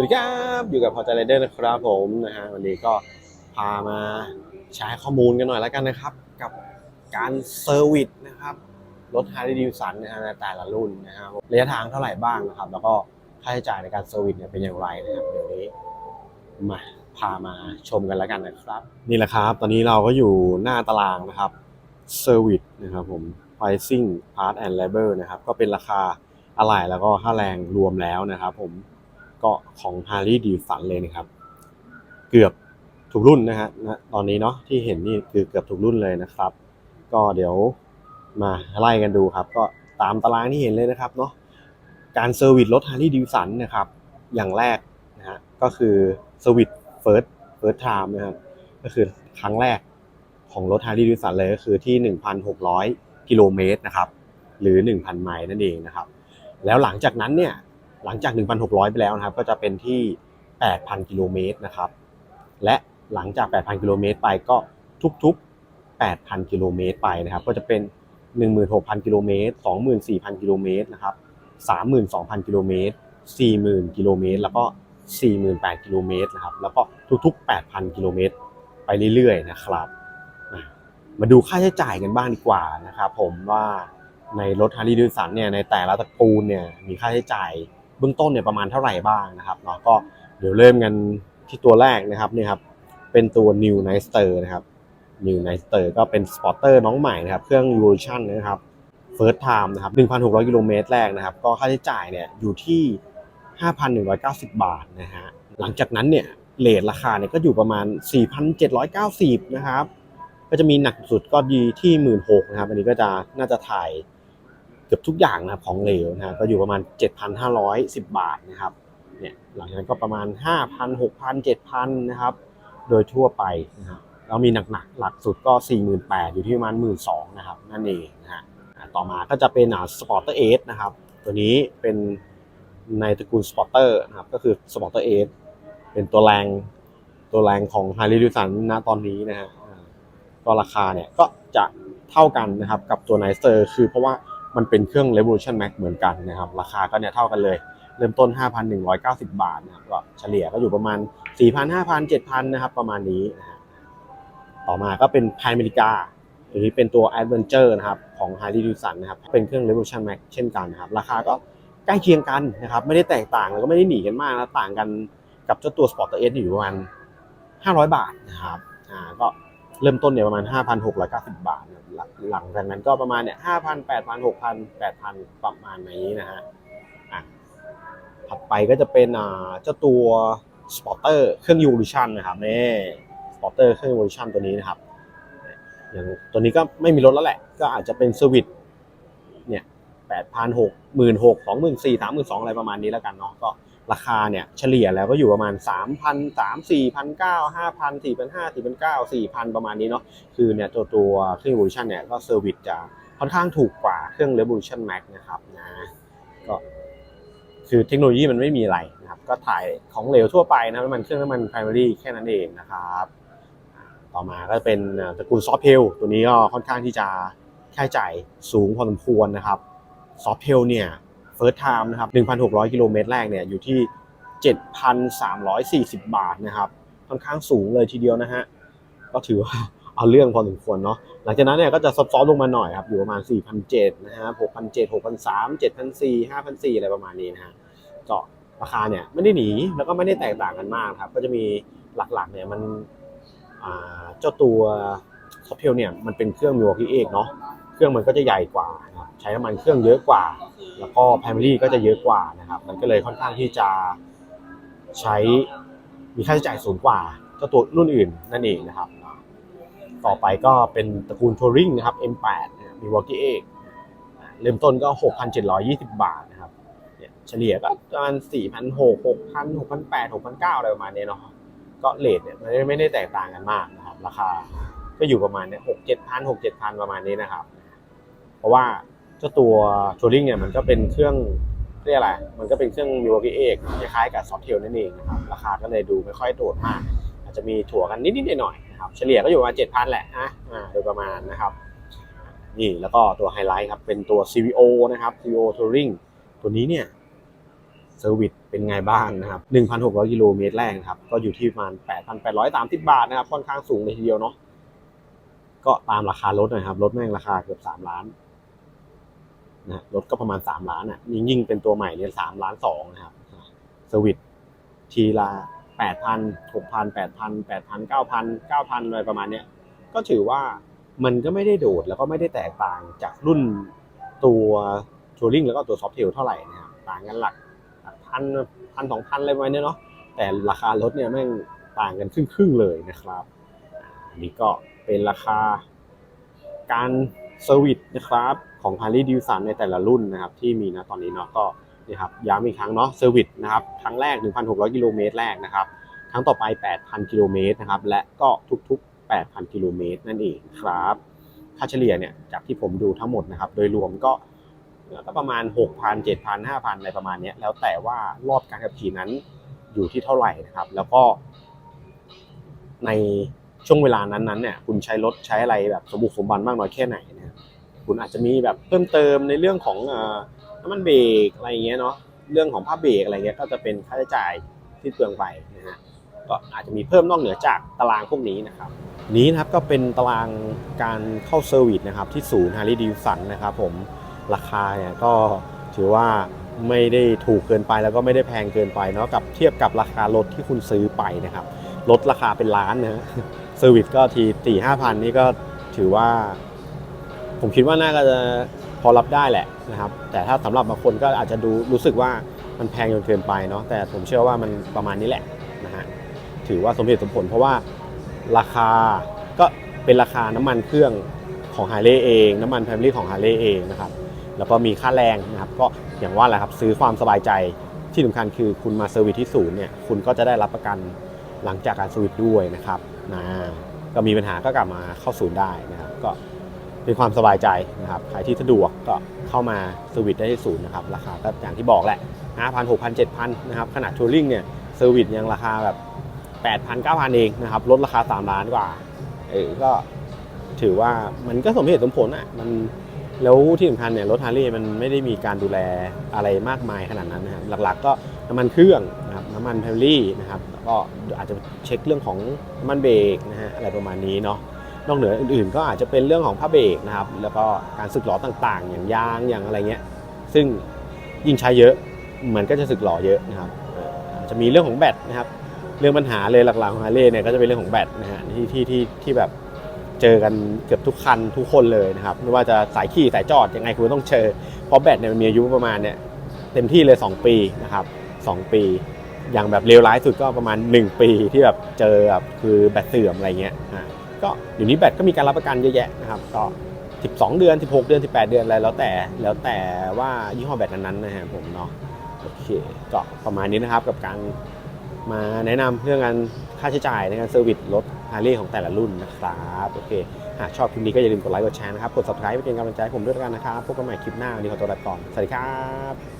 วัสดีครับอยู่กับพอใจไรเดอร์นะครับผมนะฮะวันนี้ก็พามาแชร์ข้อมูลกันหน่อยแล้วกันนะครับ กับการเซอร์วิสนะครับรถ Harley Davidson นะฮะในแต่ละรุ่นนะครับระยะทางเท่าไหร่บ้างนะครับ แล้วก็ค่าใช้จ่ายในการเซอร์วิสเนี่ยเป็นอย่างไรนะครับเดี๋ยวนี้มาพามาชมกันแล้วกันนะครับ นี่แหละครับ ตอนนี้เราก็อยู่หน้าตารางนะครับเซอร์วิสนะครับผม pricing part and labor นะครับก็เป็นราคาอะไหล่แล้วก็ค่าแรงรวมแล้วนะครับผม ก็ของ Harley Davidson เลยนะครับ เกือบทุกรุ่นนะฮะณตอนนี้เนาะที่เห็นนี่คือเกือบทุกรุ่นเลยนะครับ ก็เดี๋ยวมาไล่กันดูครับ ก็ตามตารางที่เห็นเลยนะครับเนาะการเซอร์วิสรถ Harley Davidson นะครับ อย่างแรกนะฮะก็คือเซอร์วิส first first time นะครับก็คือครั้งแรกของรถ Harley Davidson เลยก็คือที่ 1,600 กิโลเมตรนะครับ หรือ 1,000 ไมล์นั่นเองนะครับ แล้วหลังจากนั้นเนี่ย หลังจาก 1,600 ไปแล้วนะครับ ก็จะเป็นที่ 8,000 กิโลเมตรนะครับ และหลังจาก 8,000 กิโลเมตรไปก็ทุกๆ 8,000 กิโลเมตรไปนะครับ ก็จะเป็น 16,000 กิโลเมตร 24,000 กิโลเมตรนะครับ 32,000 กิโลเมตร 40,000 กิโลเมตร แล้วก็ 48,000 กิโลเมตรนะครับ แล้วก็ทุกๆ 8,000 กิโลเมตร ไปเรื่อยๆ นะครับ มาดูค่าใช้จ่ายกันบ้างดีกว่านะครับ ผมว่าในรถ Harley Davidson เนี่ย ในแต่ละตระกูลเนี่ย มีค่าใช้จ่าย เบื้องต้นเนี่ยประมาณเท่าไหร่บ้างนะครับเนาะก็เดี๋ยวเริ่มกันที่ตัวแรกนะครับนี่ครับเป็นตัว New n i g h t e r นะครับ New n i g h t e r ก็เป็นสปอร์เตอร์น้องใหม่นะครับ เครื่อง Evolution นะครับ First Time นะครับ 1,600 กิโลเมตรแรกนะครับ ก็ค่าใช้จ่ายเนี่ยอยู่ที่ 5,190 บาทนะฮะ หลังจากนั้นเนี่ยเลทราคาเนี่ยก็อยู่ประมาณ 4,790 นะครับ ก็จะมีหนักสุดก็ดีที่ 16,000นะครับ อันนี้ก็จะน่าจะถ่าย กือบทุกอย่างนะครับของเหลวนะก็อยู่ประมาณ 7,510 บาทนะครับเนี่ยหลังจากนั้นก็ประมาณ 5,000 6,000 7,000นะครับโดยทั่วไปนะฮะแล้วมีหนักๆหลักสุดก็ 48,000อยู่ที่ประมาณ 12,000นะครับนั่นเองนะฮะต่อมาก็จะเป็นสปอร์เตอร์เอสนะครับตัวนี้เป็นในตระกูลสปอร์เตอร์นะครับก็คือสปอร์เตอร์เอสเป็นตัวแรงตัวแรงของ Harley Davidson ณตอนนี้นะฮะก็ราคาเนี่ยก็จะเท่ากันนะครับกับตัว n i c e r คือเพราะว่า มันเป็นเครื่อง Revolution Max เหมือนกันนะครับ ราคาก็เนี่ยเท่ากันเลย เริ่มต้น 5,190 บาทนะครับก็เฉลี่ยก็อยู่ประมาณ 4,000 5,000 7,000 นะครับประมาณนี้นะต่อมาก็เป็น p พ n อเมริกาตัวนี้เป็นตัว Adventure นะครับของ Harley Davidson นะครับเป็นเครื่อง Revolution Max เช่นกันนะครับราคาก็ใกล้เคียงกันนะครับไม่ได้แตกต่างแล้วก็ไม่ได้หนีกันมากนะต่างกันกับเจ้าตัว Sport S อยู่ประมาณ500 บาทนะครับอ่าก็เริ่มต้นเนี่ยประมาณ 5,690 บาทนะ หลังจากนั้นก็ประมาณเนี่ย5,000 8,000 6,000 8,000ปดพันประมาณนี้นะฮะอะถัดไปก็จะเป็นอ่าเจ้าตัว Sporter เครื่อง Evolution นะครับนี่ Sporter เครื่อง Evolution ตัวนี้นะครับอย่างตัวนี้ก็ไม่มีรถแล้วแหละ ก็อาจจะเป็นเซอร์วิสเนี่ย8,000 6,000 6,000 24,000 32,000อะไรประมาณนี้แล้วกันเนาะก็ ราคาเนี่ยเฉลี่ยแล้วก็อยู่ประมาณ 3,000 3 4,900 5,000 4,500 4,900 4,000 ประมาณนี้เนาะคือเนี่ยตัวตัวเครื่อง Evolution เนี่ยก็เซอร์วิสจะค่อนข้างถูกกว่าเครื่อง Revolution Max นะครับนะก็คือเทคโนโลยีมันไม่มีอะไรนะครับ ก็ถ่ายของเหลวทั่วไปนะน้ำมันเครื่องน้ำมัน primary แค่นั้นเองนะครับ ต่อมาก็เป็นตระกูลซอฟเ e ลตัวนี้ก็ค่อนข้างที่จะค่าใช้จ่ายสูงพอสมควรนะครับซอฟเ e ลเนี่ย First Time นะครับ 1,600 กิโลเมตรแรกเนี่ยอยู่ที่ 7,340 บาทนะครับ ค่อนข้างสูงเลยทีเดียวนะฮะ ก็ถือว่าเอาเรื่องพอสมควรเนาะ หลังจากนั้นเนี่ยก็จะซอฟต์ๆลงมาหน่อยครับ อยู่ประมาณ 4,700นะฮะ6,700 6,300 7,400 5,400 อะไรประมาณนี้นะฮะก็ราคาเนี่ยไม่ได้หนี แล้วก็ไม่ได้แตกต่างกันมากครับ ก็จะมีหลักๆเนี่ยมันเจ้าตัวซอฟเทลเนี่ยมันเป็นเครื่องมิวอกี้เอกเนาะ เครื่องมันก็จะใหญ่กว่า ใช้น้ำมันเครื่องเยอะกว่า แล้วก็ primary ก็จะเยอะกว่านะครับ มันก็เลยค่อนข้างที่จะใช้มีค่าใช้จ่ายสูงกว่าเจ้าตัวรุ่นอื่นนั่นเองนะครับ ต่อไปก็เป็นตระกูล Touring นะครับ M8 นะครับมี w a l k i e เริ่มต้นก็ 6,720 บาทนะครับเนี่ยเฉลี่ยก็ประมาณ4,600 6,000 6,800 6,900อะไรประมาณนี้เนาะก็เลทเนี่ยม่ได้ไม่ได้แตกต่างกันมากนะครับ ราคาก็อยู่ประมาณเนี่ย6 7,000 6 7,000ประมาณนี้นะครับ เพราะว่า เจ้าตัวทัวริงเนี่ยมันก็เป็นเครื่องเรียกอะไร มันก็เป็นเครื่องมิวกี้เอกคล้ายๆกับซอฟเทลนั่นเองนะครับ ราคาก็เลยดูไม่ค่อยโดดมาก อาจจะมีถั่วกันนิดๆหน่อยๆนะครับ เฉลี่ยก็อยู่ประมาณ7,000แหละนะอ่าโดยประมาณนะครับ นี่แล้วก็ตัวไฮไลท์ครับ เป็นตัว CVO นะครับ CVO Touring ตัวนี้เนี่ยเซอร์วิสเป็นไงบ้างนะครับ1,600กิโลเมตรแรกครับ ก็อยู่ที่ประมาณ 8,830 บาทนะครับ ค่อนข้างสูงเลยทีเดียวเนาะ ก็ตามราคารถนะครับ รถแม่งราคาเกือบ 3 ล้าน นะรถก็ประมาณ 3 ล้านอะยิ่งยิ่งเป็นตัวใหม่เนี่ย3ล้าน2นะครับสวิตทีละ8,000 6,000 8,000 8,000 9,000 9,000อะไรประมาณเนี้ยก็ถือว่ามันก็ไม่ได้โดดแล้วก็ไม่ได้แตกต่างจากรุ่นตัวทัวริงแล้วก็ตัวซอฟเทลเท่าไหร่นะครับต่างกันหลักพันพันสองพันอะไรประมาณเนี้ยเนาะแต่ราคารถเนี่ยแม่งต่างกันครึ่งๆเลยนะครับนนี้ก็เป็นราคาการ เซอร์วิสนะครับของ Harley Davidson ในแต่ละรุ่นนะครับที่มีนะตอนนี้เนาะก็นี่ครับย้ำอีกครั้งเนาะเซอร์วิสนะครับครั้งแรก 1,600 กิโลเมตรแรกนะครับครั้งต่อไป 8,000 กิโลเมตรนะครับและก็ทุกๆ 8,000 กิโลเมตรนั่นเองครับค่าเฉลี่ยเนี่ยจากที่ผมดูทั้งหมดนะครับโดยรวมก็ก็ประมาณ 6,000 7,000 5,000 อะไรประมาณนี้แล้วแต่ว่ารอบการขับขี่นั้นอยู่ที่เท่าไหร่นะครับ แล้วก็ ในช่วงเวลานั้นๆเนี่ยคุณใช้รถใช้อะไรแบบสมบุกสมบันมากน้อยแค่ไหนุณอาจจะมีแบบเพิ่มเติมในเรื่องของน้ำมันเบรกอะไรอย่างเงี้ยเนาะเรื่องของผ้าเบรกอะไรเงี้ยก็จะเป็นค่าใช้จ่ายที่เปลืองไปนะฮะก็อาจจะมีเพิ่มนอกเหนือจากตารางพวกนี้นะครับนี้นะครับก็เป็นตารางการเข้าเซอร์วิสนะครับที่ศูนย์ Harley Davidson นะครับผมราคาเนี่ยก็ถือว่าไม่ได้ถูกเกินไปแล้วก็ไม่ได้แพงเกินไปเนาะกับเทียบกับราคารถที่คุณซื้อไปนะครับลดราคาเป็นล้านนะเซอร์วิสก็ทีสี่ห้าพันนี่ก็ถือว่า ผมคิดว่าน่าจะพอรับได้แหละนะครับแต่ถ้าสำหรับบางคนก็อาจจะดูรู้สึกว่ามันแพงจนเกินไปเนาะแต่ผมเชื่อว่ามันประมาณนี้แหละนะฮะถือว่าสมเหตุสมผลเพราะว่าราคาก็เป็นราคาน้ำมันเครื่องของฮาร์เลย์เอง น้ำมันแพมลี่ของฮาร์เลย์เองนะครับแล้วก็มีค่าแรงนะครับก็อย่างว่าแหละครับซื้อความสบายใจที่สำคัญคือคุณมาเซอร์วิสที่ศูนย์เนี่ยคุณก็จะได้รับประกันหลังจากการเซอร์วิสด้วยนะครับนะก็มีปัญหาก็กลับมาเข้าศูนย์ได้นะครับก็ เป็นความสบายใจนะครับใครที่สะดวกก็เข้ามาเซอร์วิสได้ที่ศูนย์นะครับราคาก็อย่างที่บอกแหละ5,000 6,000 7,000นะครับขนาดทัวริงเนี่ยเซอร์วิสยังราคาแบบ8,000 9,000 เองนะครับลดราคา 3 ล้านกว่าเออก็ถือว่ามันก็สมเหตุสมผลอะมันแล้วที่สำคัญเนี่ยรถฮาร์เลย์มันไม่ได้มีการดูแลอะไรมากมายขนาดนั้นนะครับหลักๆ ก็น้ำมันเครื่องนะครับน้ำมันแพมลี่นะครับก็อาจจะเช็คเรื่องของน้ำมันเบรกนะฮะอะไรประมาณนี้เนาะ นอกเหนืออื่นๆ ก็อาจจะเป็นเรื่องของผ้าเบรกนะครับ แล้วก็การสึกหลอต่างๆ อย่างยางอย่างอะไรเงี้ย ซึ่งยิ่งใช้เยอะเหมือนก็จะสึกหลอเยอะนะครับจะมีเรื่องของแบตนะครับ เรื่องปัญหาเลยหลักๆของฮาร์เลย์เนี่ยก็จะเป็นเรื่องของแบตนะฮะที่ที่ที่ที่แบบเจอกันเกือบทุกคันทุกคนเลยนะครับไม่ว่าจะสายขี่สายจอดยังไงคุณต้องเจอเพราะแบตเนี่ยมันมีอายุประมาณเนี่ยเต็มที่เลย 2 ปีนะครับ2ปี อย่างแบบเลวร้ายสุดก็ประมาณ 1 ปีที่แบบเจอแบบคือแบตเสื่อมอะไรเงี้ยอ่า ก็อยู่นี้แบตก็มีการรับประกันเยอะแยะนะครับก็12 เดือน 16 เดือน 18 เดือนอะไรแล้วแต่แล้วแต่ว่ายี่ห้อแบตนั้นๆนะฮะผมเนาะโอเคก็ประมาณนี้นะครับกับการมาแนะนำเรื่องการค่าใช้จ่ายในการเซอร์วิสรถฮาร์เลย์ของแต่ละรุ่นนะครับโอเคหากชอบคลิปนี้ก็อย่าลืมกดไลค์กดแชร์นะครับ กด subscribe เป็นกำลังใจให้ผมด้วยกันนะครับพบกันใหม่คลิปหน้าวันนี้ขอตัวลาไปก่อนสวัสดีครับ